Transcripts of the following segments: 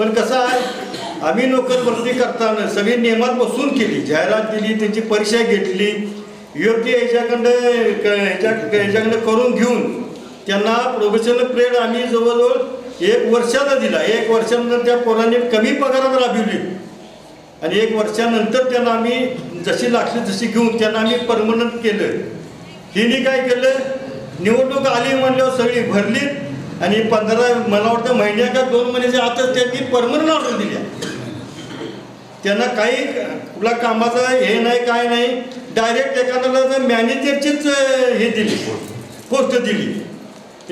पण कसं आहे आम्ही नोकर भरती करताना सगळी नियमात बसून केली जाहिरात दिली त्यांची परीक्षा घेतली योग्य याच्याकडं क- ह्याच्याकडं करून घेऊन त्यांना प्रोफेशनल पिरियड आम्ही जवळजवळ एक वर्षाला दिला. एक वर्षानंतर त्या पोरांनी कमी पगारात राबविली. आणि एक वर्षानंतर त्यांना आम्ही जशी लागली तशी घेऊन त्यांना आम्ही परमनंट केलं. हिने काय केलं? निवडणूक आली म्हणल्यावर सगळी भरली. आणि पंधरा मला वाटतं महिन्या का दोन महिन्याच्या आतच त्यांनी परमनंट ऑर्डर दिल्या. त्यांना काही कुठला कामाचं हे नाही काय नाही डायरेक्ट एखाद्याला मॅनेजरचीच हे दिली पोस्ट दिली.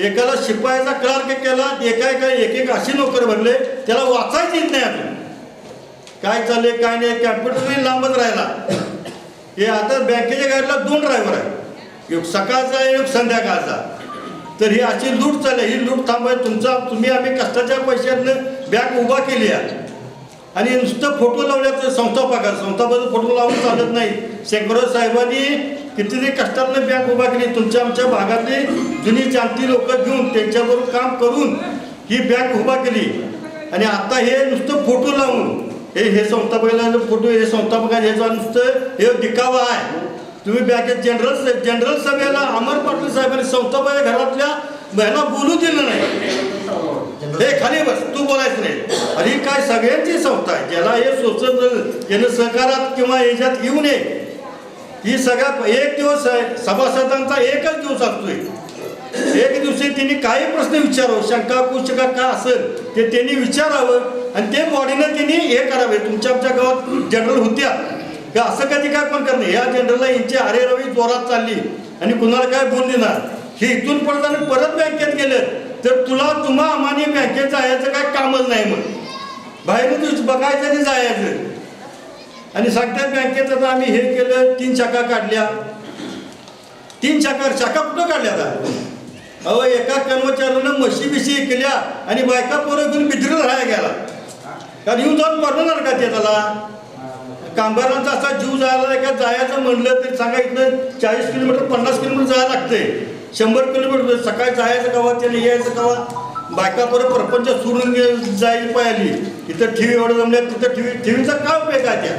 एकाला शिपायाचा क्लार्क केला एका एका एक एक अशी नोकर भरले त्याला वाचायचं येत नाही अजून. काय चालले काय नाही कॅम्प्युटरही लांबच राहिला. हे आता बँकेच्या गाडीला दोन ड्रायव्हर आहे एक सकाळचा एक संध्याकाळचा. तर ही अशी लूट चालली ही लूट थांबवाय तुमचा तुम्ही आम्ही कष्टाच्या पैशातनं बँक उभा केली आहे. आणि नुसतं फोटो लावल्याचं संस्थापकात संस्थापकाचा फोटो लावून चालत नाही. शेखर साहेबांनी कितीतरी कष्टातनं बँक उभा केली. तुमच्या आमच्या भागातली जुनी जाणती लोक घेऊन त्यांच्याबरोबर काम करून ही बँक उभा केली. आणि आता हे नुसतं फोटो लावून हे हे संस्थापकाला फोटो हे संस्थापकाचे ह्याचा नुसतं हे दिखावा आहे. तुम्ही बँकेत जनरल जनरल सभेला अमर पाटील साहेबांनी संस्थापक घरातल्या महिला बोलू दिलं नाही. हे खाली बस तू बोलायचं नाही. अरे काय सगळ्यांची संस्था आहे ज्याला हे सोचत यानं सहकारात किंवा याच्यात येऊ नये. ही सगळ्या एक दिवस आहे सभासदांचा एकच दिवस असतोय. एक दिवशी त्यांनी काही प्रश्न विचारावं शंका कुशंका का असेल ते त्यांनी विचारावं. आणि ते बॉडीनं त्यांनी हे करावे. तुमच्या आमच्या गावात जनरल होत्या. का असं कधी काय पण करणे. या जनरलला यांची अरे रवी जोरात चालली. आणि कुणाला काय बोल देणार? हे इथून पडताना परत बँकेत गेलं. तर तुला तुम्हा आम्हाने बँकेत जायचं काय कामच नाही मग. बाहेर बघायचं आणि जायचं. आणि सांगतात बँकेत आता आम्ही हे केलं तीन शाखा काढल्या. तीन शाखा शाखा कुठं काढल्या आता? अहो एका कर्मचाऱ्यानं म्हशी बिशी केल्या आणि बायका पोरं घेऊन बिद्रीला राहायला गेला. कारण येऊन जाऊन परवणार का ते त्याला कामगारांचा असा जीव जायला नाही का जायचं म्हणलं तरी सांगा इथं चाळीस किलोमीटर पन्नास किलोमीटर जायला लागते शंभर किलोमीटर म्हणजे सकाळी जायचं कवा त्याला यायचं कवा? बायका बरं प्रपंच सुरून जायला पाहिली. इथं ठेवी एवढं जमल्या तिथं ठेवी ठेवीचा काय उपयोग आहे त्या?